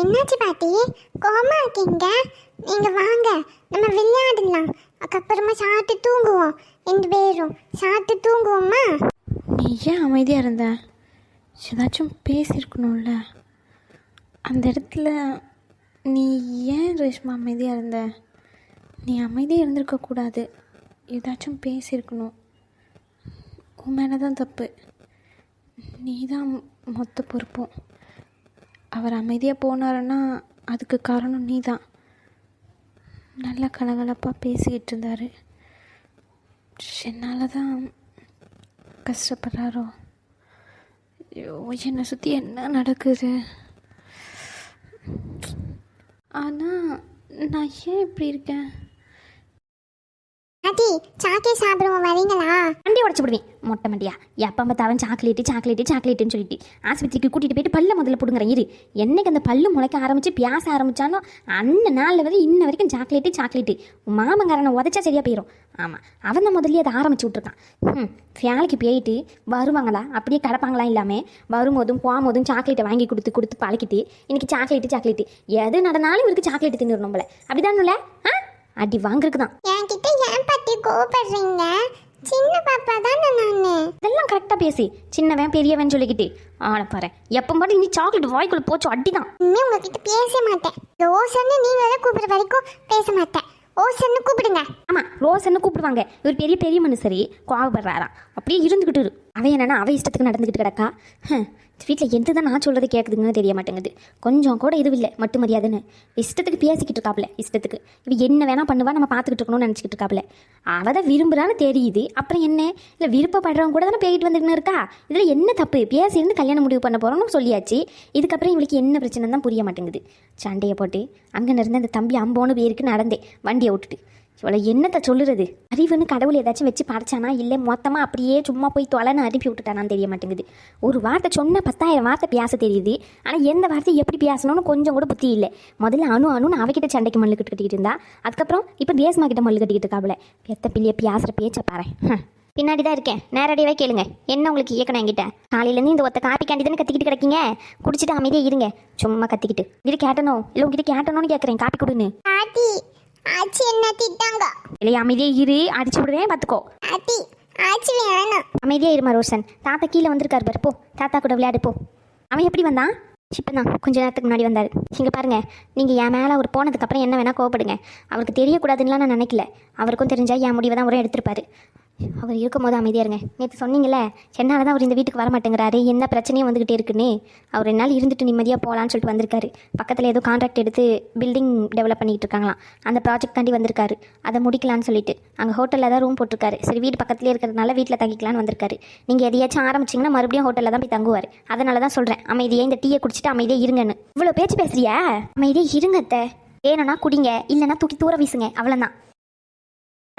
என்னாச்சு பாட்டி? கோமா இருக்கீங்க? நீங்க வாங்க. நம்ம விளையாடலாம். அதுக்கப்புறமா சாப்பிட்டு தூங்குவோம். ரெண்டு பேரும். சாப்பிட்டு தூங்குவோமா? நீ ஏன் அமைதியாக இருந்த? ஏதாச்சும் பேசியிருக்கணும்ல. அந்த இடத்துல நீ ஏன் ரேஷ்மா அமைதியாக இருந்த? நீ அமைதியாக இருந்திருக்கக்கூடாது ஏதாச்சும் பேசியிருக்கணும். உன் மேலே தான் தப்பு. நீ தான் மொத்த பொறுப்பும். அவர் அமைதியாக போனாருன்னா அதுக்கு காரணம் நீ தான் நல்லா கலகலப்பாக பேசிக்கிட்டு இருந்தார். என்னால் தான் கஷ்டப்படுறாரோ? ஐயோ என்னை சுற்றி என்ன நடக்குது? ஆனால் நான் ஏன் இப்படி இருக்கேன்? பாட்டி சாக்கே சாப்பிடுவோம் வரீங்களா? வண்டி உடச்சு விடுவேன் மொட்டை மண்டியா? எப்போ பார்த்தாலும் சாக்லேட்டு சாக்லேட்டு சாக்லேட்டுன்னு சொல்லிட்டு. ஆஸ்பத்திரிக்கு கூட்டிகிட்டு போயிட்டு பல்ல முதல்ல பிடுங்குறேன் இரு. என்னைக்கு அந்த பல்லு முளைக்க ஆரம்பிச்சு பேச ஆரம்பிச்சானோ அந்த நாளில் வந்து இன்ன வரைக்கும் சாக்லேட்டு சாக்லேட்டு மாமங்காரனை உதச்சா சரியாக போயிடும் ஆமாம் அவன் தான் முதல்ல அதை ஆரம்பிச்சு விட்ருக்கான் ம் வேலைக்கு போயிட்டு வருவாங்களா? அப்படியே கிடப்பாங்களா இல்லாமல் வரும்போதும் போகும்போதும் சாக்லேட்டை வாங்கி கொடுத்து கொடுத்து பழக்கிட்டு இன்னைக்கு சாக்லேட்டு சாக்லேட்டு எது நடந்தாலும் இவருக்கு சாக்லேட்டு தின்னுடணும் போல. அப்படிதானுல ஆ? அடி வாங்குறதுக்கு தான் என்கிட்ட ஏன் பாட்டி கோபப்படுறீங்க சின்ன பாப்பா தானே நானு? இதெல்லாம் கரெக்டாக பேசி. சின்னவன் பெரியவன் சொல்லிக்கிட்டு. ஆளை பாரு. எப்போ பாட்டு நீ சாக்லேட் வாய்க்குள்ள போச்சு அடிதான். இனிமே உங்ககிட்ட பேச மாட்டேன். ஓசன்னு நீங்களே கூப்பிடுற வரைக்கும் பேச மாட்டேன். ஓசன்னு கூப்பிடுங்க. ஆமாம் ரோசன்னு கூப்பிடுவாங்க. இவர் பெரிய பெரிய மனுஷரி. கோவப்படுறாராம். அப்படியே இருந்துக்கிட்டு இரு. அவன் என்னன்னா அவ இஷ்டத்துக்கு நடந்துக்கிட்டு கிடக்கா. வீட்டில் எது தான் நான் சொல்கிறது கேட்குதுங்கன்னு தெரிய மாட்டேங்குது. கொஞ்சம் கூட எதுவும் இல்லை மட்டும் மரியாதைன்னு. இஷ்டத்துக்கு பேசிக்கிட்டு இருக்காப்புல இஷ்டத்துக்கு. இவள் என்ன வேணால் பண்ணுவா நம்ம பார்த்துக்கிட்டு இருக்கணும்னு நினச்சிக்கிட்டு இருக்காப்புல. அவள் தான் விரும்புகிறான்னு தெரியுது. அப்புறம் என்ன? இல்லை விருப்பப்படுறவங்க கூட தானே பேயிட்டு வந்துக்கின்னு இருக்கா? இதில் என்ன தப்பு? பேசியிருந்து கல்யாணம் முடிவு பண்ண போகிறோம்னு சொல்லியாச்சு. இதுக்கப்புறம் இவளுக்கு என்ன பிரச்சனை தான் புரிய மாட்டேங்குது. சண்டையை போட்டு அங்கே இருந்து அந்த தம்பி அம்போன்னு பேருக்கு நடந்தேன். வண்டியை விட்டுட்டு. இவளை என்னத்தை சொல்லுறது? அறிவுன்னு கடவுள் ஏதாச்சும் வச்சு படைச்சானா? இல்லை மொத்தமாக அப்படியே சும்மா போய் தொலைன்னு அனுப்பி விட்டுட்டானான்னு தெரிய மாட்டேங்குது. ஒரு வார்த்தை சொன்ன பத்தாயிரம் வார்த்தை பேச தெரியுது. ஆனால் எந்த வார்த்தை எப்படி பேசணும்னு கொஞ்சம் கூட புத்தி இல்லை. முதல்ல அணு அணுன்னு அவகிட்ட சண்டைக்கு மல்லு கட்டிக்கிட்டு இருந்தா. அதுக்கப்புறம் இப்போ தேசமா கிட்ட மல்லு கட்டிக்கிட்டு இருக்காப்புல. பெத்த பிள்ளைய பேசுகிற பேச்சை பாரு. பின்னாடி தான் இருக்கேன். நேரடியாகவே கேளுங்க. என்ன உங்களுக்கு இயக்கணும் என்கிட்ட? காலையிலேருந்து இந்த ஒத்த காப்பி காண்டி தானே கத்திக்கிட்டு கிடைக்கீங்க? குடிச்சிட்டு அமைதியாக இருங்க. சும்மா கத்திக்கிட்டு. இது கேட்டணும் இல்லை உங்ககிட்ட கேட்டணும்னு கேட்குறேன் காப்பி கொடுன்னு. ஆச்சி என்ன திட்டாங்க? இல்லையா அமைதியாக இரு அடிச்சு விடுவேன் பார்த்துக்கோ. பாட்டி ஆச்சி வேணாம். அமைதியா இருமா ரோஷன் தாத்தா கீழே வந்திருக்காரு பாரு போ. தாத்தா கூட விளையாடு போ. அவன் எப்படி வந்தான் இப்போ தான் கொஞ்ச நேரத்துக்கு முன்னாடி வந்தார். இங்கே பாருங்க நீங்கள் என் மேலே அவர் போனதுக்கப்புறம் என்ன வேணால் கோவப்படுங்க. அவருக்கு தெரியக்கூடாதுன்னுலாம் நான் நினைக்கல. அவருக்கும் தெரிஞ்சா என் முடிவை தான் அவரே எடுத்திருப்பாரு. அவர் இருக்கும்போது அமைதியாக இருங்க. நேற்று சொன்னீங்களே சென்னால் தான் அவர் இந்த வீட்டுக்கு வர மாட்டேங்கிறாரு என்ன பிரச்சனையும் வந்துக்கிட்டே இருக்குன்னு அவர் ரெண்டு நாள் இருந்துட்டு நிம்மதியாக போகலான்னு சொல்லிட்டு வந்திருக்காரு. பக்கத்தில் ஏதோ கான்ட்ராக்ட் எடுத்து பில்டிங் டெவலப் பண்ணிகிட்டு இருக்காங்களாம். அந்த ப்ராஜெக்ட் தாண்டி வந்திருக்காரு. அதை முடிக்கலான்னு சொல்லிட்டு அங்கே ஹோட்டலில் தான் ரூம் போட்டிருக்காரு. சரி வீடு பக்கத்துலேயே இருக்கிறதுனால வீட்டில் தங்கிக்கலான்னு வந்திருக்காரு. நீங்கள் எதையாச்சும் ஆரம்பிச்சிங்கன்னா மறுபடியும் ஹோட்டலில் தான் போய் தங்குவார். அதனால தான் சொல்கிறேன் அமைதியாக இந்த டீயை குடிச்சிட்டு அமைதியாக இருங்கன்னு. இவ்வளோ பேச்சு பேசுறியா? அமைதியாக இருங்கத்த வேணும்னா குடிங்க இல்லைன்னா தூக்கி தூர வீசுங்க. அவ்வளோதான்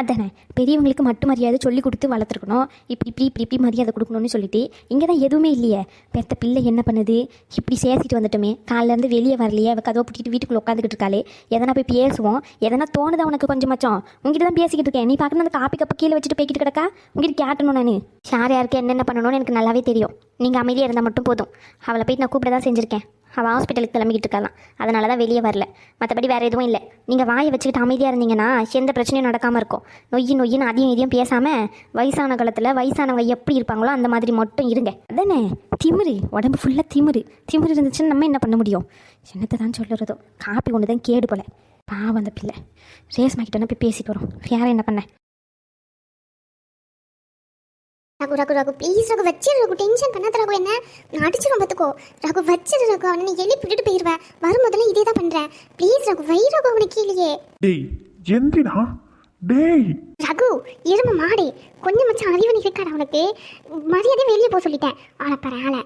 அதானே? பெரியவங்களுக்கு மட்டும் மரியாதை சொல்லி கொடுத்து வளர்த்துருக்கணும். இப்படி இப்படி இப்படி இப்படி மரியாதை கொடுக்கணும்னு சொல்லிட்டு இங்கே தான் எதுவுமே இல்லையே. பெத்த பிள்ளை என்ன பண்ணுது? இப்படி சேசிட்டு வந்துட்டோமே. காலிலேருந்து வெளியே வரலையே. அவள் கதவை பிடிக்கிட்டு வீட்டுக்குள்ள உட்காந்துக்கிட்டு இருக்காளே. எதனா போய் பேசுவோம். எதனா தோணுதா உனக்கு கொஞ்சம் மச்சம் உங்ககிட்ட தான் பேசிக்கிட்டு இருக்கேன். நீ பார்க்கணும் அந்த காப்பி கப்பை கீழே வச்சுட்டு போய்கிட்டு கிடக்கா? உங்ககிட்ட கேட்டணும் நான். யார் யாருக்கு என்னென்ன பண்ணணும்னு எனக்கு நல்லாவே தெரியும். நீங்கள் அமைதியாக இருந்தால் மட்டும் போதும். அவளை போய் நான் கூப்பிட தான் செஞ்சுருக்கேன். அவள் ஹாஸ்பிட்டலுக்கு கிளம்பிக்கிட்டு இருக்கலாம் அதனால தான் வெளியே வரல. மற்றபடி வேறு எதுவும் இல்லை. நீங்கள் வாயை வச்சுக்கிட்டு அமைதியாக இருந்தீங்கன்னா எந்த பிரச்சனையும் நடக்காமல் இருக்கும். நொய் நொய்யின்னு அதையும் இதையும் பேசாமல் வயசான காலத்தில் வயசானவங்க எப்படி இருப்பாங்களோ அந்த மாதிரி மட்டும் இருங்க. அதானே? திமிரு. உடம்பு ஃபுல்லாக திமிரு. திமிரு இருந்துச்சுன்னு நம்ம என்ன பண்ண முடியும்? என்னத்தை தான் சொல்லுறதோ. காப்பி ஒன்று தான் கேடு போல. பாவம் அந்த பிள்ளை. ரேஸ்மா கிட்ட போய் பேசிட்டு வரோம். வேற என்ன பண்ண? ரகு ரகு ரகு ப்ளீஸ் ரகு வச்சிரு ரகு டென்ஷன் பண்ணாத ரகு என்ன? நான் அடிச்சிடும் பார்த்துக்கோ. ரகு வச்சிரு ரகு அவனை நீ எழுப்பி விட்டுட்டு போயிடுவேன் வரும்போதெல்லாம் இதே தான் பண்ணுறேன் ப்ளீஸ் ரகு வை ரகு அவனை கீழே டேய் எந்திரா? டேய். ரகு எரும மாடி. கொஞ்சம் மச்சான் அறிவனை இருக்காடா அவனுக்கு மரியாதை வெளியே போக சொல்லிட்டேன். ஆளை பாரு ஆளை.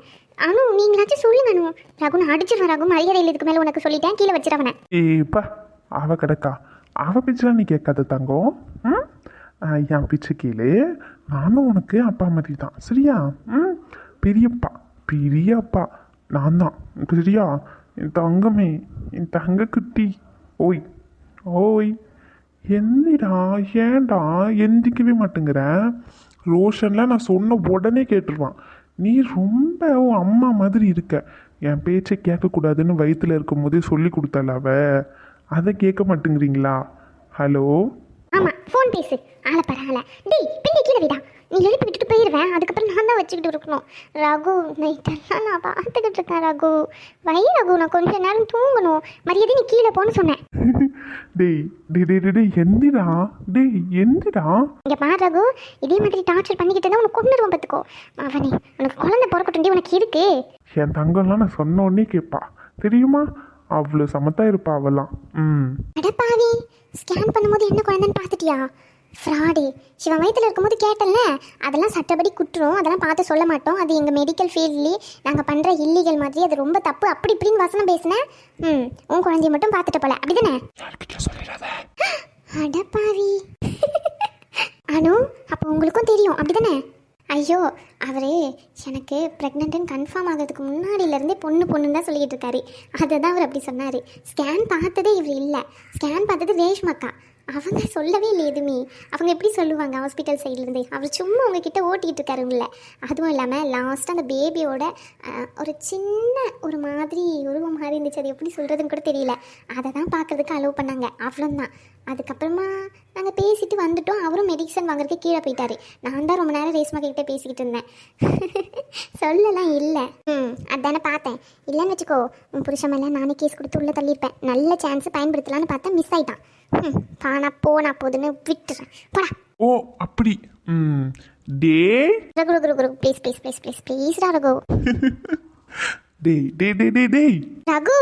அனு நீங்களாச்சும் சொல்லுங்க அனு. ரகு நான் அடிச்சிருவேன் ரகு. மரியாதை இல்லை இதுக்கு மேலே உனக்கு சொல்லிட்டேன். கீழே வச்சிரு அவனை. ஏப்பா அவ கிடக்கா. அவ பிச்சை நீ கேட்காத தங்கம். என் பிச்சை கீழே நானும் உனக்கு அப்பா மாதிரி தான். சரியா? ம்? பெரியப்பா. பெரியப்பா. நான் தான். சரியா? என் தங்கமே. என் தங்க குட்டி ஓய். ஓய். என்னடா? ஏன்டா? எந்திக்கவே மாட்டேங்கிற? ரோஷன்லாம் நான் சொன்ன உடனே கேட்டுருவான். நீ ரொம்ப உன் அம்மா மாதிரி இருக்க. என் பேச்சை கேட்கக்கூடாதுன்னு வயித்துல இருக்கும்போதே சொல்லி கொடுத்தால அவ. அதை கேட்க மாட்டேங்கிறீங்களா? ஹலோ? ஆமா ஃபோன் பேசு. ஆளை பரவாயில்ல டேய் பிள்ளை கீழே விடா. நீ எழுப்பி விட்டுட்டு போயிடுவேன் அதுக்கப்புறம் நான் தான் வச்சுக்கிட்டு இருக்கணும். ரகு நைட்டெல்லாம் நான் பார்த்துக்கிட்டு இருக்கேன் ரகு. வை ரகு நான் கொஞ்ச நேரம் தூங்கணும். மரியாதை நீ கீழே போன்னு சொன்னேன் டேய் டேய் டேய் டேய், டேய் எந்திடா டேய் எந்திடா இங்கே பாரு ரகு. இதே மாதிரி டார்ச்சர் பண்ணிக்கிட்டு இருந்தா உனக்கு கொண்டுருவோம் பார்த்துக்கோ. அவனே உனக்கு குழந்தை பிறக்கட்டும் உனக்கு இருக்கு. என் தங்கம்லாம் நான் சொன்ன உடனே கேட்பா தெரியுமா? அவ்வளோ சமத்தா இருப்பா அவெல்லாம். ம். அடப்பாவி ஸ்கேன் பண்ணும்போது என்ன குழந்தைன்னு பார்த்துட்டியா? ஃப்ராடு சிவன் வயித்துல இருக்கும்போது கேட்டல அதெல்லாம் சட்டப்படி குற்றம் அதெல்லாம் பார்த்து சொல்ல மாட்டோம். அது எங்கள் மெடிக்கல் ஃபீல்ட்லேயே நாங்கள் பண்ணுற இல்லீகல் மாதிரி அது ரொம்ப தப்பு. அப்படி இப்படின்னு வசனம் பேசினேன் ம் உன் குழந்தைய மட்டும் பார்த்துட்டு போல. அப்படிதானே? அடப்பாவி அனு அப்போ உங்களுக்கும் தெரியும். அப்படிதானே? ஐயோ அவரே எனக்கு ப்ரெக்னென்ட்டுன்னு கன்ஃபார்ம் ஆகிறதுக்கு முன்னாடியிலேருந்தே பொண்ணு பொண்ணுன்னு தான் சொல்லிக்கிட்டு இருக்காரு. அதை தான் அவர் அப்படி சொன்னார். ஸ்கேன் பார்த்ததே இவர் இல்லை. ஸ்கேன் பார்த்தது ரேஷ்மக்கா அவங்க சொல்லவே இல்லை எதுவுமே. அவங்க எப்படி சொல்லுவாங்க ஹாஸ்பிட்டல் சைட்லேருந்து அவர் சும்மா உங்ககிட்ட ஓட்டிகிட்டு இருக்காரு அதுவும் இல்லாமல் லாஸ்ட்டாக அந்த பேபியோட ஒரு சின்ன ஒரு மாதிரி உருவம் மாதிரி இருந்துச்சு. அது எப்படி சொல்கிறதுன்னு கூட தெரியல. அதை தான் பார்க்கறதுக்கு அலோவ் பண்ணாங்க. அவ்வளோதான் அதுக்கப்புறமா நாங்கள் பேசிட்டு வந்துட்டோம். அவரும் மெடிசன் வாங்குறதுக்கு கீழே போயிட்டாரு. நான் தான் ரொம்ப நேரம் ரேஸ்மா கிட்ட பேசிக்கிட்டு இருந்தேன். சொல்லலாம் இல்லை. ம் அதானே பார்த்தேன். இல்லைன்னு வச்சுக்கோ உன் புருஷன் மேலே நானே கேஸ் கொடுத்து உள்ளே தள்ளியிருப்பேன். நல்ல சான்ஸ் பயன்படுத்தலான்னு பார்த்தா மிஸ் ஆயிட்டான். ம் பானா போனா போதுன்னு விட்டுறேன். போடா. ஓ அப்படி. ம் டேய் Raghu Raghu Raghu please please please please please Raghu. டேய் டேய் டேய் டேய். ரகு!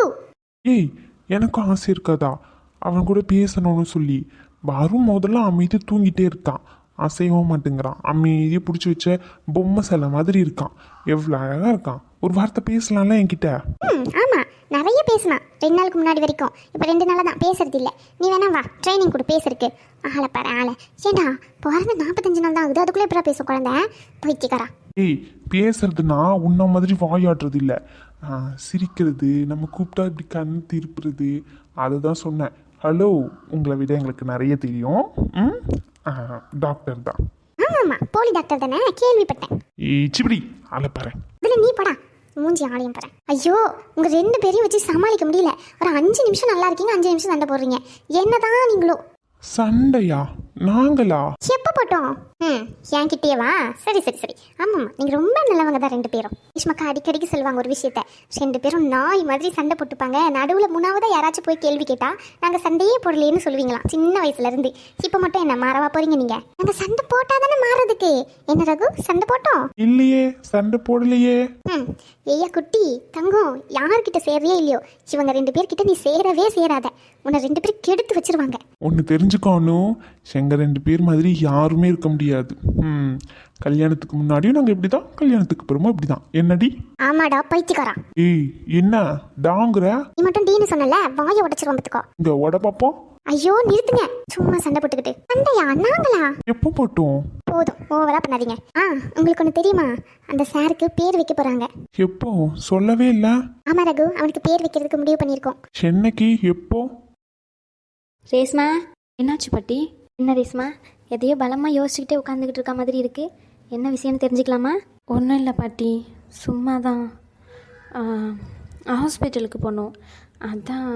ஏய் எனக்கும் ஆசை இருக்காதா? அவன் கூட பேசணும்னு சொல்லி வரும் முதல்ல அமைதி தூங்கிட்டே இருக்கான். அசையவும் மாட்டேங்கிறான். அமைதியை பிடிச்சி வச்ச பொம்மை சிலை மாதிரி இருக்கான். எவ்வளோ அழகாக இருக்கான். ஒரு வார்த்தை பேசலாம்ல என்கிட்ட? ஆமாம் நிறைய பேசினான். ரெண்டு நாளுக்கு முன்னாடி வரைக்கும். இப்போ ரெண்டு நாளாக தான். பேசுறது இல்லை நீ வேணா வா. ட்ரைனிங் கொடு பேசுறதுக்கு. ஆளை பாரு ஆளை. ஏண்டா பிறந்த நாற்பத்தஞ்சு நாள் தான் ஆகுது. அதுக்குள்ளே எப்படா பேச குழந்தை? பைத்தியக்காரா ஏய் பேசுறதுனா உன்ன மாதிரி வாயாடுறது இல்லை சிரிக்கிறது நம்ம கூப்பிட்டா இப்படி கண் திருப்புறது அதை தான் சொன்னேன். ஹலோ உங்களை விட எங்களுக்கு நிறைய தெரியும். ம்? டாக்டர் தான். ஆமாம் போலி டாக்டர் தானே? கேள்விப்பட்டேன். ஏய் சிபிடி அலப்பறேன் இதில் நீ படா. மூஞ்சி ஆலயம் பாரு. ஐயோ உங்கள் ரெண்டு பேரையும் வச்சு சமாளிக்க முடியல. ஒரு அஞ்சு நிமிஷம் நல்லா இருக்கீங்க அஞ்சு நிமிஷம் சண்டை போடுறீங்க. என்னதான் நீங்களோ? சண்டையா? நாங்களா? எப்போ போட்டோம்? ம் என்கிட்டயே வா. சரி சரி சரி. ஆமாம்மா நீங்கள் ரொம்ப நல்லவங்க தான் ரெண்டு பேரும். இஷ்மக்கா அடிக்கடிக்கு சொல்லுவாங்க ஒரு விஷயத்த. ரெண்டு பேரும் நாய் மாதிரி சண்டை போட்டுப்பாங்க. நடுவில் மூணாவதாக யாராச்சும் போய் கேள்வி கேட்டா நாங்கள் சண்டையே போடலையேன்னு சொல்லுவீங்களாம் சின்ன வயசுல இருந்து. இப்போ மட்டும் என்ன மாறவா போறீங்க நீங்கள் நாங்கள் சண்டை போட்டால் தானே மாறுறதுக்கு. என்ன ரகு சண்டை போட்டோம்? இல்லையே சண்டை போடலையே. ம் ஐயா குட்டி தங்கம் யார்கிட்ட சேர்றியோ இல்லையோ இவங்க ரெண்டு பேர்கிட்ட நீ சேரவே சேராத. உன்னை ரெண்டு பேரும் கெடுத்து வச்சிருவாங்க. ஒன்று தெரிஞ்சுக்கணும் எங்க ரெண்டு பேர் மாதிரி யாருமே இருக்க முடியாது ம். கல்யாணத்துக்கு முன்னாடியும் நாங்கள் இப்படி தான் கல்யாணத்துக்கு அப்புறமா இப்படி தான் என்னடி? ஆமாடா பைத்தியக்காரா. ஏய் என்ன? டாங்குற? நீ மட்டும் டீன்னு சொன்னல? வாயை உடச்சிருவோம் பார்த்துக்கோ இங்க உட பார்ப்போம் ஐயோ நிறுத்துங்க. சும்மா சண்டை போட்டுக்கிட்டு. சண்டையா? நாங்களா? எப்போ போட்டோம்? போதும். ஓவரா பண்ணாதீங்க. ஆ உங்களுக்கு ஒன்று தெரியுமா? அந்த சாருக்கு பேர் வைக்க போறாங்க. எப்போ? சொல்லவே இல்லை. ஆமா ரகு. அவனுக்கு பேர் வைக்கிறதுக்கு முடிவு பண்ணியிருக்கோம். சென்னைக்கு எப்போ? ரேஸ்மா என்னாச்சு பாட்டி? என்ன ரேஸ்மா எதையோ பலமாக யோசிச்சுக்கிட்டே உட்காந்துக்கிட்டு இருக்க மாதிரி இருக்கு. என்ன விஷயம்னு தெரிஞ்சுக்கலாமா? ஒன்றும் இல்லை பாட்டி. சும்மா தான் ஹாஸ்பிட்டலுக்கு போகணும் அதான்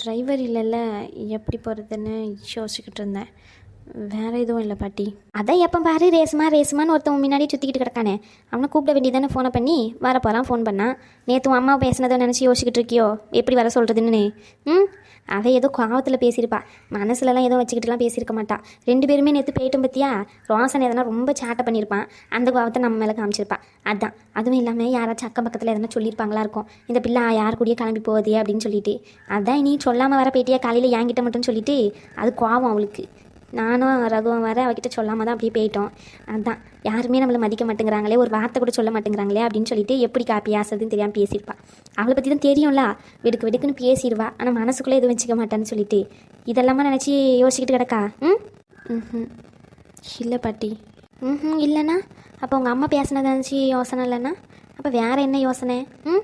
டிரைவர் இல்லைல்ல எப்படி போகிறதுன்னு யோசிச்சுக்கிட்டு இருந்தேன். வேறு எதுவும் இல்லை பாட்டி. அதான் எப்போ பாரு ரேஸ்மா ரேஸ்மான்னு ஒருத்தன் முன்னாடி சுற்றிக்கிட்டு கிடக்கானே. அவனை கூப்பிட வேண்டியதானே ஃபோனை பண்ணி வர போகிறான் ஃபோன் பண்ணான். நேற்று உன் அம்மா பேசினதை நினச்சி யோசிச்சுக்கிட்டு இருக்கியோ? எப்படி வர சொல்கிறதுன்னு ம்? அவள் ஏதோ கோவத்தில் பேசியிருப்பா. மனசுலலாம் எதுவும் வச்சுக்கிட்டுலாம் பேசியிருக்க மாட்டா. ரெண்டு பேருமே நேற்று போயிட்டோம் பற்றியா ரோசன் எதனா ரொம்ப சேட்டை பண்ணியிருப்பான். அந்த கோவத்தை நம்ம மேலே காமிச்சிருப்பா. அதான். அதுவும் இல்லாமல் யாராச்சும் அக்கம் பக்கத்தில் எதனா சொல்லியிருப்பாங்களா இருக்கும். இந்த பிள்ளை யார் கூடயே கிளம்பி போகுதே அப்படின்னு சொல்லிட்டு. அதான் நீ சொல்லாமல் வர போயிட்டியா? காலையில் என்கிட்ட மட்டும் சொல்லிட்டு. அது கோவம் அவளுக்கு. நானும் ரகுவும் வர அவகிட்ட சொல்லாம தான் அப்படியே போயிட்டோம். அதான் யாருமே நம்மளை மதிக்க மாட்டேங்கிறாங்களே ஒரு வார்த்தை கூட சொல்ல மாட்டேங்கிறாங்களே அப்படின்னு சொல்லிட்டு எப்படி காப்பி ஆசதுன்னு தெரியாமல் பேசியிருப்பா. அவளை பற்றி தான் தெரியும்ல வெடுக்கு வெடுக்குன்னு பேசிடுவா ஆனால் மனசுக்குள்ளே எதுவும் வச்சுக்க மாட்டான்னு சொல்லிட்டு. இதெல்லாமா நினச்சி யோசிச்சுக்கிட்டு கிடக்கா? ம்? ம் இல்லை பாட்டி. ம் இல்லைண்ணா அப்போ உங்கள் அம்மா பேசினதை நினச்சி யோசனை இல்லைன்னா அப்போ வேற என்ன யோசனை? ம்?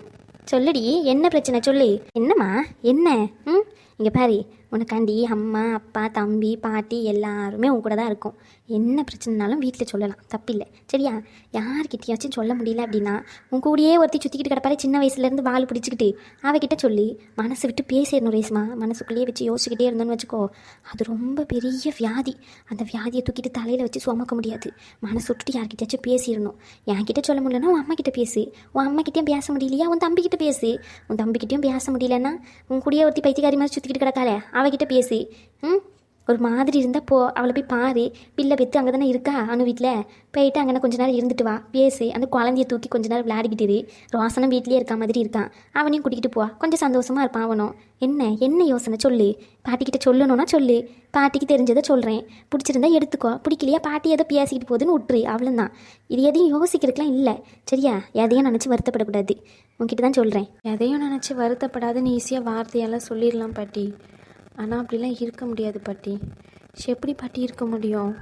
சொல்லுடி என்ன பிரச்சனை? சொல்லு. என்னம்மா? என்ன? ம்? இங்கே பாரு உனக்காண்டி அம்மா அப்பா தம்பி பாட்டி எல்லாருமே உன் கூட தான் இருக்கும். என்ன பிரச்சனைனாலும் வீட்டில் சொல்லலாம் தப்பில்லை. சரியா? யார்கிட்டயாச்சும் சொல்ல முடியல அப்படின்னா உன் கூடயே ஒருத்தி சுற்றிக்கிட்டு கிடப்பாரு சின்ன வயசுலேருந்து வால் பிடிச்சிக்கிட்டு அவகிட்ட சொல்லி மனசு விட்டு பேசிடணும் ரேஸ்மா மனசுக்குள்ளேயே வச்சு யோசிச்சுக்கிட்டே இருந்தோன்னு வச்சுக்கோ அது ரொம்ப பெரிய வியாதி. அந்த வியாதியை தூக்கிட்டு தலையில் வச்சு சுமக்க முடியாது. மனசு விட்டுட்டு யார்கிட்டயாச்சும் பேசிடணும். என்கிட்ட சொல்ல முடியலன்னா உன் அம்மாகிட்ட பேசு. உன் அம்மா கிட்டேயும் பேச முடியலையா? உன் தம்பிக்கிட்ட பேசு. உன் தம்பிக்கிட்டேயும் பேச முடியலன்னா உன் கூடயே ஒருத்தி பைத்தியக்காரி மாதிரி சுற்றிக்கிட்டு கிடக்காளே? அவகிட்ட பேசி. ம்? ஒரு மாதிரி இருந்தால் போ அவளை போய் பாரு. பிள்ளை பெற்று அங்கே தானே இருக்கா அனு வீட்டில் போயிட்டு அங்கே கொஞ்ச நேரம் இருந்துட்டு வா பேசு. அந்த குழந்தைய தூக்கி கொஞ்ச நேரம் விளையாடிக்கிட்டு ரோசனும் வீட்லேயே இருக்க மாதிரி இருக்கான். அவனையும் கூட்டிகிட்டு போ கொஞ்சம் சந்தோஷமாக இருப்பான் அவனும். என்ன என்ன யோசனை சொல்லு? பாட்டிக்கிட்ட சொல்லணும்னா சொல்லு. பாட்டிக்கு தெரிஞ்சதை சொல்கிறேன் பிடிச்சிருந்தா எடுத்துக்கோ. பிடிக்கலையா பாட்டி எதை பேசிக்கிட்டு போகுதுன்னு விட்டுரு அவ்வளோதான் இது எதையும் யோசிக்கிறதுக்கெலாம் இல்லை. சரியா? எதையும் நினச்சி வருத்தப்படக்கூடாது. உங்ககிட்ட தான் சொல்கிறேன் எதையும் நினச்சி வருத்தப்படாதுன்னு ஈஸியாக வார்த்தையால் சொல்லிடலாம் பாட்டி. ஆனால் அப்படிலாம் இருக்க முடியாது பாட்டி. எப்படி பாட்டி இருக்க முடியும்?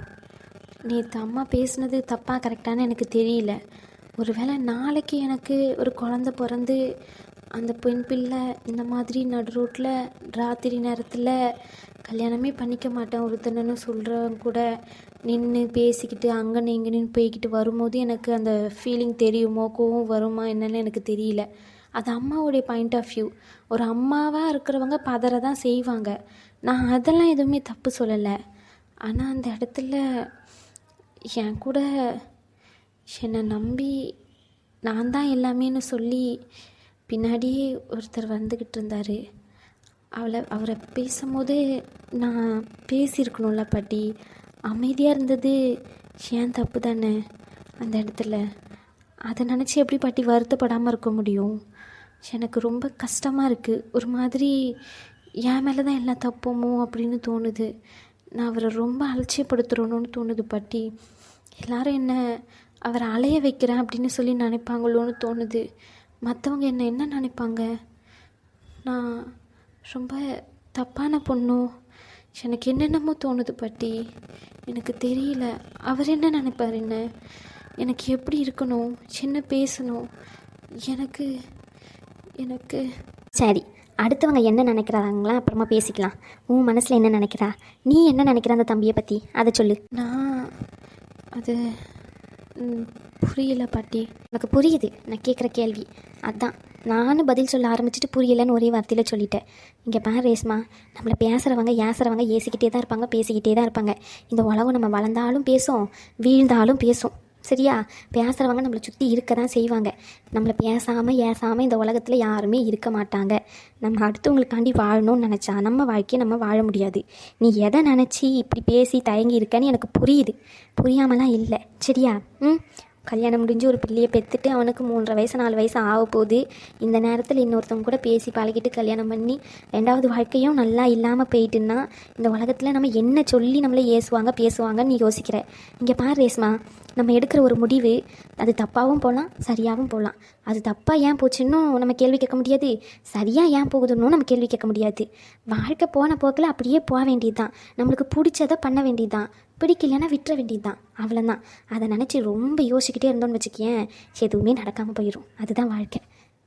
நேற்று அம்மா பேசுனது தப்பாக கரெக்டானு எனக்கு தெரியல. ஒருவேளை நாளைக்கு எனக்கு ஒரு குழந்த பிறந்து அந்த பெண் பிள்ளை இந்த மாதிரி நடு ரோட்டில் ராத்திரி நேரத்தில் கல்யாணமே பண்ணிக்க மாட்டேன் ஒருத்தனன்னு சொல்கிறவங்க கூட நின்று பேசிக்கிட்டு அங்கே இங்கேன்னு போய்கிட்டு வரும்போது எனக்கு அந்த ஃபீலிங் தெரியுமோ கோவம் வருமா என்னன்னு எனக்கு தெரியல. அது அம்மாவுடைய பாயிண்ட் ஆஃப் வியூ ஒரு அம்மாவாக இருக்கிறவங்க பதற தான் செய்வாங்க. நான் அதெல்லாம் எதுவுமே தப்பு சொல்லலை. ஆனால் அந்த இடத்துல என் கூட என்னை நம்பி நான் தான் எல்லாமேன்னு சொல்லி பின்னாடியே ஒருத்தர் வந்துக்கிட்டு இருந்தார். அவளை அவரை பேசும்போது நான் பேசியிருக்கணும்ல பாட்டி. அமைதியாக இருந்தது ஏன் தப்பு தானே அந்த இடத்துல? அதை நினச்சி எப்படி பாட்டி வருத்தப்படாமல் இருக்க முடியும்? எனக்கு ரொம்ப கஷ்டமாக இருக்குது ஒரு மாதிரி என் மேலே தான் எல்லா தப்போமோ அப்படின்னு தோணுது. நான் அவரை ரொம்ப அலட்சியப்படுத்துகிறோன்னு தோணுது பாட்டி. எல்லாரும் என்ன அவரை அலைய வைக்கிறேன் அப்படின்னு சொல்லி நினைப்பாங்களோன்னு தோணுது. மற்றவங்க என்ன என்ன நினைப்பாங்க? நான் ரொம்ப தப்பான பொண்ணோ? எனக்கு என்னென்னமோ தோணுது பாட்டி. எனக்கு தெரியல. அவர் என்ன நினைப்பார் என்ன? எனக்கு எப்படி இருக்கணும்? சின்ன பேசணும். எனக்கு எனக்கு. சரி அடுத்தவங்க என்ன நினைக்கிறாங்களா? அப்புறமா பேசிக்கலாம். உன் மனசில் என்ன நினைக்கிறா? நீ என்ன நினைக்கிற அந்த தம்பியை பற்றி அதை சொல்லு. நான் அது புரியல பாட்டி. எனக்கு புரியுது? நான் கேட்குற கேள்வி. அதான் நானும் பதில் சொல்ல ஆரம்பிச்சிட்டு புரியலைன்னு ஒரே வார்த்தையில் சொல்லிட்டேன். இங்கே பாரு ரேஸ்மா நம்மளை பேசுகிறவங்க ஏசுகிறவங்க ஏசிக்கிட்டே தான் இருப்பாங்க பேசிக்கிட்டே தான் இருப்பாங்க. இந்த உலகம் நம்ம வளர்ந்தாலும் பேசும் வீழ்ந்தாலும் பேசும். சரியா? பேசுகிறவங்க நம்மளை சுற்றி இருக்க தான் செய்வாங்க. நம்மளை பேசாமல் ஏசாமல் இந்த உலகத்தில் யாருமே இருக்க மாட்டாங்க. நம்ம அடுத்தவங்களுக்காண்டி வாழணும்னு நினச்சா நம்ம வாழ்க்கையை நம்ம வாழ முடியாது. நீ எதை நினச்சி இப்படி பேசி தயங்கி இருக்கன்னு எனக்கு புரியுது. புரியாமலாம் இல்லை. சரியா? ம்? கல்யாணம் முடிஞ்சு ஒரு பிள்ளையை பெற்றுட்டு அவனுக்கு மூன்றரை வயசு நாலு வயசு ஆக போகுது. இந்த நேரத்தில் இன்னொருத்தவங்க கூட பேசி பழகிட்டு கல்யாணம் பண்ணி ரெண்டாவது வாழ்க்கையும் நல்லா இல்லாமல் போயிட்டுன்னா இந்த உலகத்தில் நம்ம என்ன சொல்லி நம்மளை ஏசுவாங்க பேசுவாங்கன்னு நீ யோசிக்கிற. இங்கே பாரு ரேஸ்மா நம்ம எடுக்கிற ஒரு முடிவு அது தப்பாகவும் போகலாம் சரியாகவும் போகலாம் அது தப்பாக ஏன் போச்சுன்னு நம்ம கேள்வி கேட்க முடியாது. சரியாக ஏன் போகுதுன்னு நம்ம கேள்வி கேட்க முடியாது. வாழ்க்கை போன போக்கில் அப்படியே போக வேண்டியது தான் நம்மளுக்கு பிடிச்சதை பண்ண வேண்டியது தான் பிடிக்கலன்னா விட்டுற வேண்டியது தான் அவ்வளோதான் அதை நினச்சி ரொம்ப யோசிக்கிட்டே இருந்தோன்னு வச்சுக்கேன் எதுவுமே நடக்காமல் போயிடும் அதுதான் வாழ்க்கை.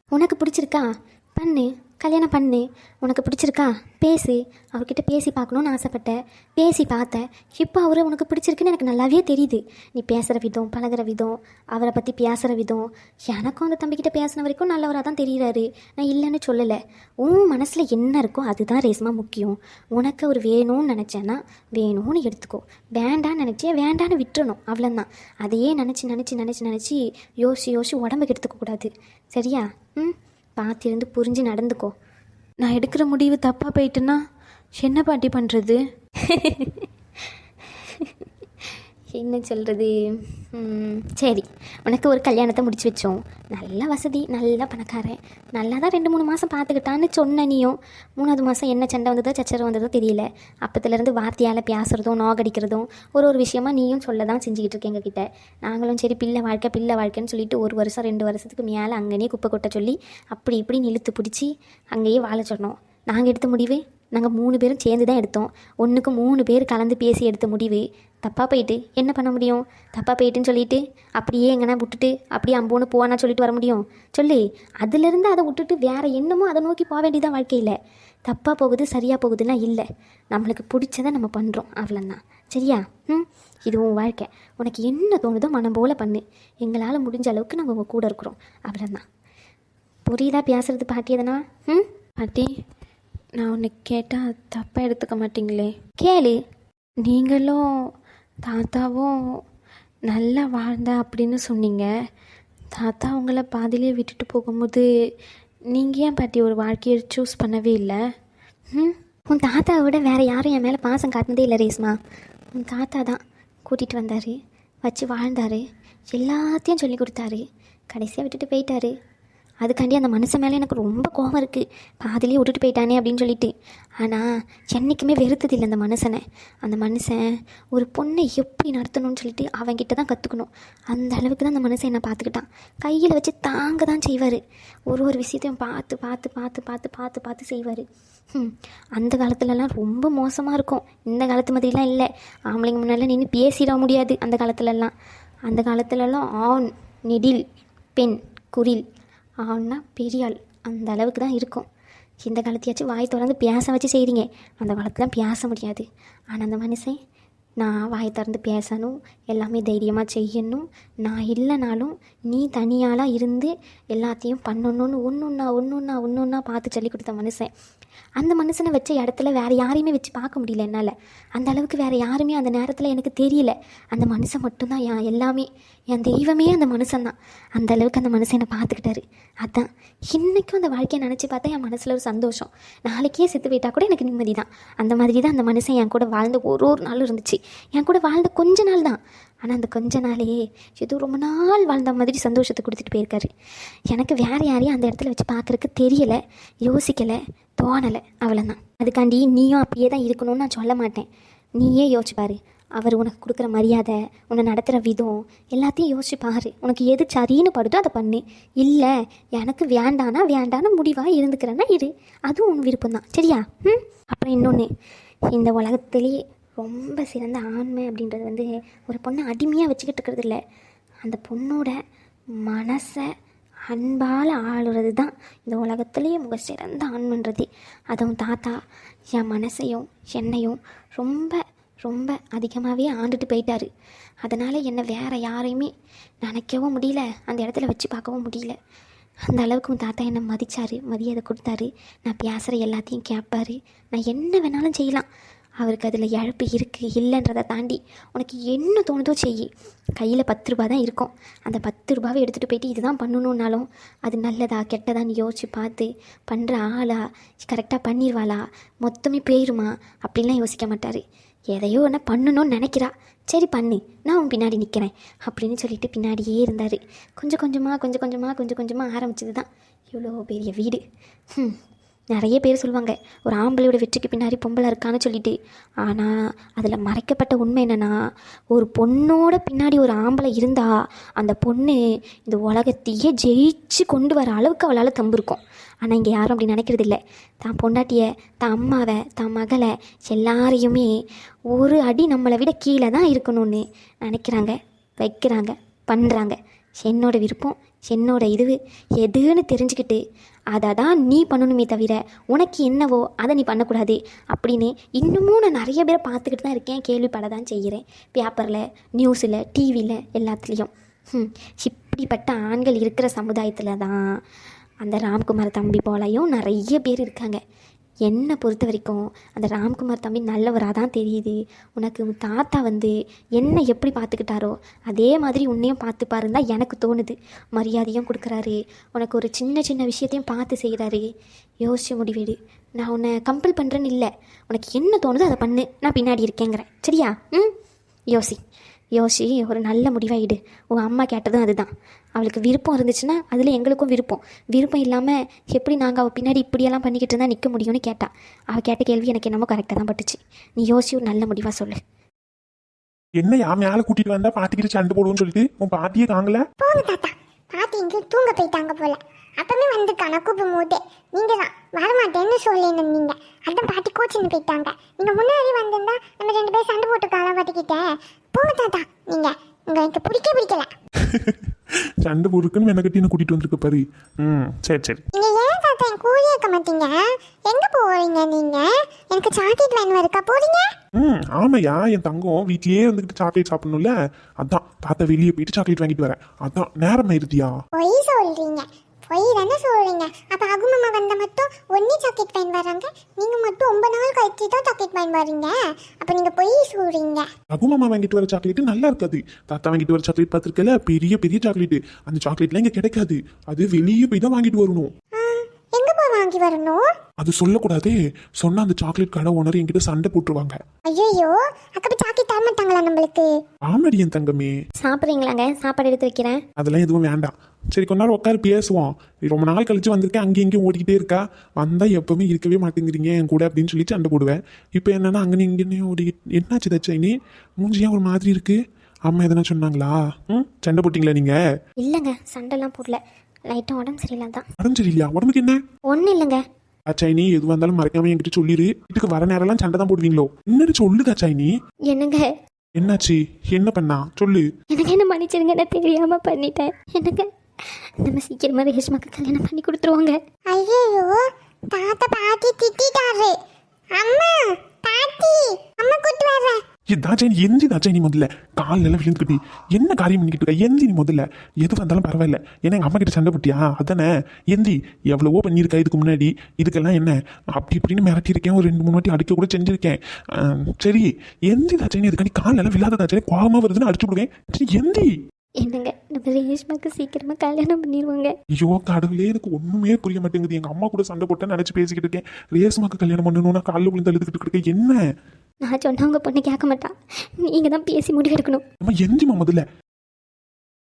உனக்கு பிடிச்சிருக்கா? பண்ணு. கல்யாணம் பண்ணு. உனக்கு பிடிச்சிருக்கா? பேசு. அவர்கிட்ட பேசி பார்க்கணுன்னு ஆசைப்பட்டேன். பேசி பார்த்தேன். இப்போ அவரை உனக்கு பிடிச்சிருக்குன்னு எனக்கு நல்லாவே தெரியுது. நீ பேசுகிற விதம் பழகிற விதம் அவரை பற்றி பேசுகிற விதம். எனக்கும் அந்த தம்பிக்கிட்ட பேசின வரைக்கும் நல்லவராக தான் தெரிகிறாரு நான் இல்லைன்னு சொல்லலை. உன் மனசில் என்ன இருக்கோ அதுதான் ரேஸ்மா முக்கியம். உனக்கு அவர் வேணும்னு நினச்சேன்னா வேணும்னு எடுத்துக்கோ. வேண்டான்னு நினச்சே வேண்டான்னு விட்டுறணும். அவ்வளோதான் அதையே நினச்சி நினச்சி நினச்சி நினச்சி யோசி யோசி உடம்புக்கு எடுத்துக்கக்கூடாது. சரியா? ம்? பார்த்திருந்து புரிஞ்சு நடந்துக்கோ. நான் எடுக்கிற முடிவு தப்பாக போயிட்டுன்னா என்ன பாட்டி பண்ணுறது என்ன சொல்கிறது சரி. உனக்கு ஒரு கல்யாணத்தை முடிச்சு வச்சோம். நல்ல வசதி நல்ல பணக்காரன். நல்லா தான் ரெண்டு மூணு மாதம் பார்த்துக்கிட்டான்னு சொன்ன நீயும். மூணாவது மாதம் என்ன சண்டை வந்ததோ சச்சரவு வந்ததோ தெரியல. அப்பத்துலேருந்து வார்த்தையால் பேசுகிறதும் நோகடிக்கிறதும் ஒரு ஒரு விஷயமா நீயும் சொல்ல தான் செஞ்சுக்கிட்டு இருக்கேன் எங்ககிட்ட. நாங்களும் சரி பிள்ளை வாழ்க்கை பிள்ளை வாழ்க்கைன்னு சொல்லிட்டு ஒரு வருஷம் ரெண்டு வருஷத்துக்கு மேலே அங்கேயே குப்பை கொட்ட சொல்லி அப்படி இப்படி இழுத்து பிடிச்சி அங்கேயே வாழ சொன்னோம். நாங்கள் எடுத்த முடிவு? நாங்கள் மூணு பேரும் சேர்ந்து தான் எடுத்தோம். ஒன்றுக்கு மூணு பேர் கலந்து பேசி எடுத்த முடிவு. தப்பாக போயிட்டு என்ன பண்ண முடியும்? தப்பாக போயிட்டுன்னு சொல்லிட்டு அப்படியே எங்கன்னா விட்டுட்டு அப்படியே அம்போன்னு போவானா சொல்லிட்டு வர முடியும்? சொல்லி அதுலேருந்து அதை விட்டுட்டு வேற என்னமோ அதை நோக்கி போக வேண்டியதான் வாழ்க்கையில். தப்பாக போகுது சரியாக போகுதுன்னா இல்லை. நம்மளுக்கு பிடிச்சதை நம்ம பண்ணுறோம் அவ்வளோதான் சரியா? ம்? இது உன் வாழ்க்கை. உனக்கு என்ன தோணுதோ மனம் போல் பண்ணு. எங்களால் முடிஞ்ச அளவுக்கு நாங்கள் உங்கள் கூட இருக்கிறோம். அவ்வளோதான் புரியுதா? பேசுறது பாட்டி எதனா? ம்? பாட்டி நான் உன்னை கேட்டால் தப்பாக எடுத்துக்க மாட்டீங்களே. கேளு. நீங்களும் தாத்தாவும் நல்லா வாழ்ந்த அப்படின்னு சொன்னீங்க. தாத்தா உங்களை பாதியிலே விட்டுட்டு போகும்போது நீங்கள் ஏன் பாட்டி ஒரு வாழ்க்கையை சூஸ் பண்ணவே இல்லை? ம்? உன் தாத்தாவை விட வேறு யாரும் என் மேலே பாசம் காட்டினதே இல்லை ரேஸ்மா உன் தாத்தா தான் கூட்டிகிட்டு வந்தார் வச்சு வாழ்ந்தார் எல்லாத்தையும் சொல்லி கொடுத்தாரு. கடைசியாக விட்டுட்டு போயிட்டாரு. அதுக்காண்டி அந்த மனுஷன் மேலே எனக்கு ரொம்ப கோவம் இருக்குது பாதிலேயே விட்டுட்டு போயிட்டானே அப்படின்னு சொல்லிட்டு. ஆனால் என்றைக்குமே வெறுத்ததில்லை அந்த மனுஷனை. அந்த மனுஷன் ஒரு பொண்ணை எப்படி நடத்தணும்னு சொல்லிட்டு அவன்கிட்ட தான் கற்றுக்கணும் அந்த அளவுக்கு தான் அந்த மனுஷன் என்னை பார்த்துக்கிட்டான். கையில் வச்சு தாங்க தான் செய்வார். ஒரு ஒரு விஷயத்தையும் பார்த்து பார்த்து பார்த்து பார்த்து பார்த்து பார்த்து செய்வார். ம் அந்த காலத்துலலாம் ரொம்ப மோசமாக இருக்கும். இந்த காலத்து மாதிரிலாம் இல்லை. ஆம்பளைங்க முன்னாடிலாம் நின்று பேசிட முடியாது அந்த காலத்துலலாம். அந்த காலத்துலலாம் ஆண் நெடில் பெண் குரில். ஆண்னா பெரியாள் அந்த அளவுக்கு தான் இருக்கும். இந்த காலத்தையாச்சும் வாய் திறந்து பேச வச்சு செய்கிறீங்க அந்த காலத்தில் பேச முடியாது. ஆனால் அந்த மனுஷன் நான் வாய் திறந்து பேசணும் எல்லாமே தைரியமாக செய்யணும். நான் இல்லைனாலும் நீ தனியாளாக இருந்து எல்லாத்தையும் பண்ணணும்னு ஒன்று ஒன்றா ஒன்று ஒன்றா ஒன்று ஒன்றா பார்த்து சொல்லி கொடுத்த மனுஷன். அந்த மனுஷனை வச்ச இடத்துல வேறு யாரையுமே வச்சு பார்க்க முடியல என்னால். அந்த அளவுக்கு வேறு யாருமே அந்த நேரத்தில் எனக்கு தெரியல. அந்த மனுஷன் மட்டும்தான் என் எல்லாமே. என் தெய்வமே அந்த மனுஷன்தான். அந்த அளவுக்கு அந்த மனுஷன் என்னை பார்த்துக்கிட்டாரு. அதான். இன்றைக்கும் அந்த வாழ்க்கையை நினச்சி பார்த்தா என் மனசில் ஒரு சந்தோஷம். நாளைக்கே செத்து போயிட்டா கூட எனக்கு நிம்மதி தான் அந்த மாதிரி தான் அந்த மனுஷன் என் கூட வாழ்ந்த ஒரு ஒரு நாளும் இருந்துச்சு. என் கூட வாழ்ந்த கொஞ்ச நாள் தான். ஆனால் அந்த கொஞ்ச நாளையே ஏதோ ரொம்ப நாள் வாழ்ந்த மாதிரி சந்தோஷத்தை கொடுத்துட்டு போயிருக்காரு. எனக்கு வேறு யாரையும் அந்த இடத்துல வச்சு பார்க்குறக்கு தெரியலை யோசிக்கலை தோணலை. அவ்வளோதான் அதுக்காண்டி நீயும் அப்படியே தான் இருக்கணும்னு நான் சொல்ல மாட்டேன். நீயே யோசிச்சு அவர் உனக்கு கொடுக்குற மரியாதை உன்னை நடத்துகிற விதம் எல்லாத்தையும் யோசிச்சு பாரு. உனக்கு எது சரின்னு படுதோ அதை பண்ணு. இல்லை எனக்கு வேண்டானா வேண்டான முடிவாக இருந்துக்கிறேன்னா இரு. அதுவும் உன் விருப்பம் தான் சரியா? ம்? அப்புறம் இன்னொன்று இந்த உலகத்துலேயே ரொம்ப சிறந்த ஆண்மை அப்படின்றது வந்து ஒரு பொண்ணை அடிமையாக வச்சுக்கிட்டு இருக்கிறது இல்லை. அந்த பொண்ணோட மனசை அன்பால் ஆளுறது தான் இந்த உலகத்துலேயே மிக சிறந்த ஆண்மன்றது. அதுவும் தாத்தா என் மனசையும் என்னையும் ரொம்ப ரொம்ப அதிகமாகவே ஆண்டுட்டு போயிட்டாரு. அதனால் என்னை வேறு யாரையுமே நினைக்கவும் முடியல. அந்த இடத்துல வச்சு பார்க்கவும் முடியல. அந்த அளவுக்கு உன் தாத்தா என்னை மதித்தார் மரியாதை கொடுத்தாரு. நான் பேசுகிற எல்லாத்தையும் கேட்பாரு. நான் என்ன வேணாலும் செய்யலாம். அவருக்கு அதில் இழப்பு இருக்குது இல்லைன்றதை தாண்டி உனக்கு என்ன தோணுதோ செய் கையில் பத்து ரூபா தான் இருக்கும். அந்த பத்து ரூபாவை எடுத்துகிட்டு போயிட்டு இதுதான் பண்ணணுன்னாலும் அது நல்லதா கெட்டதான்னு யோசிச்சு பார்த்து பண்ணுற ஆளா கரெக்டாக பண்ணிடுவாளா மொத்தமே போயிருமா அப்படின்லாம் யோசிக்க மாட்டார். எதையோ ஒன்று பண்ணணும்னு நினைக்கிறா. சரி பண்ணு நான் உன் பின்னாடி நிற்கிறேன் அப்படின்னு சொல்லிட்டு பின்னாடியே இருந்தார். கொஞ்சம் கொஞ்சமாக கொஞ்சம் கொஞ்சமாக கொஞ்சம் கொஞ்சமாக ஆரம்பிச்சது தான் இவ்வளோ பெரிய வீடு. ம் நிறைய பேர் சொல்லுவாங்க ஒரு ஆம்பளையோட வெற்றிக்கு பின்னாடி பொம்பளை இருக்கான்னு சொல்லிட்டு. ஆனால் அதில் மறைக்கப்பட்ட உண்மை என்னென்னா ஒரு பொண்ணோட பின்னாடி ஒரு ஆம்பளை இருந்தால் அந்த பொண்ணு இந்த உலகத்தையே ஜெயிச்சு கொண்டு வர அளவுக்கு அவளால் தம்பு இருக்கும் ஆனால் இங்கே யாரும் அப்படி நினைக்கிறது இல்லை. தான் பொண்டாட்டியை தான் அம்மாவை தான் மகளை எல்லாரையுமே ஒரு அடி நம்மளை விட கீழே தான் இருக்கணும்னு நினைக்கிறாங்க வைக்கிறாங்க பண்ணுறாங்க என்னோட விருப்பம் என்னோட இது எதுன்னு தெரிஞ்சுக்கிட்டு அதை தான் நீ பண்ணணுமே தவிர உனக்கு என்னவோ அதை நீ பண்ணக்கூடாது அப்படின்னு இன்னமும் நான் நிறைய பேரை பார்த்துக்கிட்டு தான் இருக்கேன் கேள்விப்பட தான் செய்கிறேன் பேப்பரில் நியூஸில் டிவியில் எல்லாத்துலேயும். ம், இப்படிப்பட்ட ஆண்கள் இருக்கிற சமுதாயத்தில் தான் அந்த ராம்குமார் தம்பி போலையும் நிறைய பேர் இருக்காங்க. என்னை பொறுத்த வரைக்கும் அந்த ராம்குமார் தம்பி நல்லவராக தான் தெரியுது. உனக்கு உன் தாத்தா வந்து என்னை எப்படி பார்த்துக்கிட்டாரோ அதே மாதிரி உன்னையும் பார்த்து பாருந்தா எனக்கு தோணுது. மரியாதையும் கொடுக்குறாரு. உனக்கு ஒரு சின்ன சின்ன விஷயத்தையும் பார்த்து செய்கிறாரு யோசிச்சு முடிவெடு. நான் உன்னை கம்பல் பண்ணுறேன்னு இல்லை. உனக்கு என்ன தோணுதோ அதை பண்ணு. நான் பின்னாடி இருக்கேங்கிறேன். சரியா? ம்? யோசி. யோசி ஒரு நல்ல முடிவாக இடு உன் அம்மா கேட்டதும் அதுதான். அவளுக்கு விருப்பம் இருந்துச்சுன்னா அதில் எங்களுக்கும் விருப்பம். விருப்பம் இல்லாமல் எப்படி நாங்கள் அவள் பின்னாடி இப்படியெல்லாம் பண்ணிக்கிட்டு இருந்தால் நிற்க முடியும்னு கேட்டா. அவள் கேட்ட கேள்வி எனக்கு என்னமோ கரெக்டாக தான் பட்டுச்சு. நீ யோசி ஒரு நல்ல முடிவாக சொல்லு. என்னையா மேலே கூட்டிட்டு வந்தா பாட்டிக்கிட்டு சண்டை போடுவோன்னு சொல்லிட்டு உன் பாட்டியே காங்கல? போங்க தாத்தா. பாட்டி இங்கே தூங்க போயிட்டாங்க போல. அப்பவே வந்துருக்கான கூப்பிடும் போதே நீங்க தான் வரமாட்டேன்னு சொல்லி நீங்க அதான் பாட்டி டியூஷன் போயிட்டாங்க. நீங்க முன்னாடி வந்திருந்தா நம்ம ரெண்டு பேரும் சண்டை போட்டு காலம் பாட்டிக்கிட்டேன் போங்க தாத்தா நீங்க உங்க எனக்கு பிடிக்க பிடிக்கல. சண்டை மெனக்கட்டி என்ன கூட்டிட்டு வந்திருக்க பாரு. ம் சரி சரி. நீங்க ஏன் தாத்தா என் கூலி இருக்க மாட்டீங்க? எங்க போறீங்க நீங்க? எனக்கு சாக்லேட் வேணும் இருக்கா? போறீங்க? ம் ஆமாய்யா என் தங்கம் வீட்லயே இருந்துக்கிட்டு சாக்லேட் சாப்பிடணும்ல? அதான் தாத்தா வெளியே போயிட்டு சாக்லேட் வாங்கிட்டு வரேன். அதான் நேரம் ஆயிருதியா பொய் சொல்றீங்க. பொய் தானே சொல்றீங்க? அப்ப அகுமாமா வந்த மட்டும் ஒன்னே சாக்லேட் பயன் வராங்க நீங்க மட்டும் ஒன்பது நாள் கழிச்சு தான் சாக்லேட் பயன் வரீங்க அப்ப நீங்க பொய் சொல்றீங்க. ரகுமாமா வாங்கிட்டு வர சாக்லேட் நல்லா இருக்காது. தாத்தா வாங்கிட்டு வர சாக்லேட் பார்த்துருக்கல? பெரிய பெரிய சாக்லேட் அந்த சாக்லேட்லாம் இங்க கிடைக்காது. அது வெளியே போய் தான் வாங்கிட்டு வரணும். ஆ, எங்க போய் வாங்கி வரணும்? அது சொல்லக்கூடாதே. சொன்னா அந்த சாக்லேட் கடை ஓனர் என்கிட்ட சண்டை போட்டுருவாங்க. ஐயோ அக்கா சாக்லேட் தர மாட்டாங்களா நம்மளுக்கு? ஆமாடி என் தங்கமே. சாப்பிட்றீங்களாங்க? சாப்பாடு எடுத்து வைக்கிறேன். அதெல்லாம் எதுவும் வேண்டாம். சரி கொஞ்ச நேரம் உட்காரு பேசுவோம். ரொம்ப நாள் கழிச்சு வந்திருக்கேன் அங்கேயும் இங்கேயும் ஓடிக்கிட்டே இருக்கா? வந்தா எப்பவுமே இருக்கவே மாட்டேங்கிறீங்க என் கூட அப்படின்னு சொல்லி சண்டை போடுவேன். இப்போ என்னன்னா அங்கே இங்கேயும் ஓடிக்கிட்டு என்னாச்சு தச்சைனி மூஞ்சியா ஒரு மாதிரி இருக்கு. அம்மா எதனா சொன்னாங்களா? ம்? சண்டை போட்டிங்களா நீங்க? இல்லைங்க சண்டைலாம் போடல. லைட்டாக உடம்பு சரியில்லை தான். உடம்பு சரியில்லையா? உடம்புக்கு என்ன? ஒன்றும் இல்லைங்க. அச்சாயினி எதுவாக இருந்தாலும் மறைக்காம என்கிட்ட சொல்லிடு வீட்டுக்கு வர நேரம்லாம் சண்டை தான் போடுவீங்களோ? என்னன்னு சொல்லுது அச்சாயினி. என்னங்க? என்னாச்சு? என்ன பண்ணா? சொல்லு. எனக்கு என்ன மன்னிச்சிருங்க நான் தெரியாமல் பண்ணிட்டேன். எனக்கு நம்ம சீக்கிரமாக ரேஷ்மாக்கு கல்யாணம் பண்ணி கொடுத்துருவாங்க. ஐயோ தாத்தா பாட்டி திட்டிட்டாரு. அம்மா பாட்டி. நீ எந்தி நீ முதல்ல. காலில் எல்லாம் விழுந்துக்கிட்டு என்ன காரியம் பண்ணிக்கிட்டு இருக்க? எந்தி நீ முதல்ல. எது வந்தாலும் பரவாயில்ல. ஏன்னா எங்கள் அம்மா கிட்ட சண்டை போட்டியா? அதானே? எந்தி எவ்வளவோ பண்ணியிருக்கா இதுக்கு முன்னாடி? இதுக்கெல்லாம் என்ன? அப்படி இப்படின்னு மிரட்டியிருக்கேன். ஒரு ரெண்டு மூணு வாட்டி அடிக்க கூட செஞ்சிருக்கேன். சரி எந்தி நீ இதுக்காண்டி காலில் எல்லாம் விழாத தாச்சா கோபமாக வருதுன்னு அடிச்சு விடுவேன். சரி எந்தி? என்னங்க நம்ம ரேஷ்மாக்கு சீக்கிரமாக கல்யாணம் பண்ணிடுவாங்க ஐயோ கடவுளே எனக்கு ஒன்றுமே புரிய மாட்டேங்குது. எங்கள் அம்மா கூட சண்டை போட்டேன்னு நினச்சி பேசிக்கிட்டு இருக்கேன். ரேஸ்மாக்கு கல்யாணம் பண்ணணும்னா காலில் விழுந்து அழுதுகிட்டு இருக்கேன் என்ன? நான் சொன்ன உங்கள் பொண்ணு கேட்க மாட்டான் நீங்கள் தான் பேசி முடிவெடுக்கணும். நம்ம எந்திமா முதல்ல.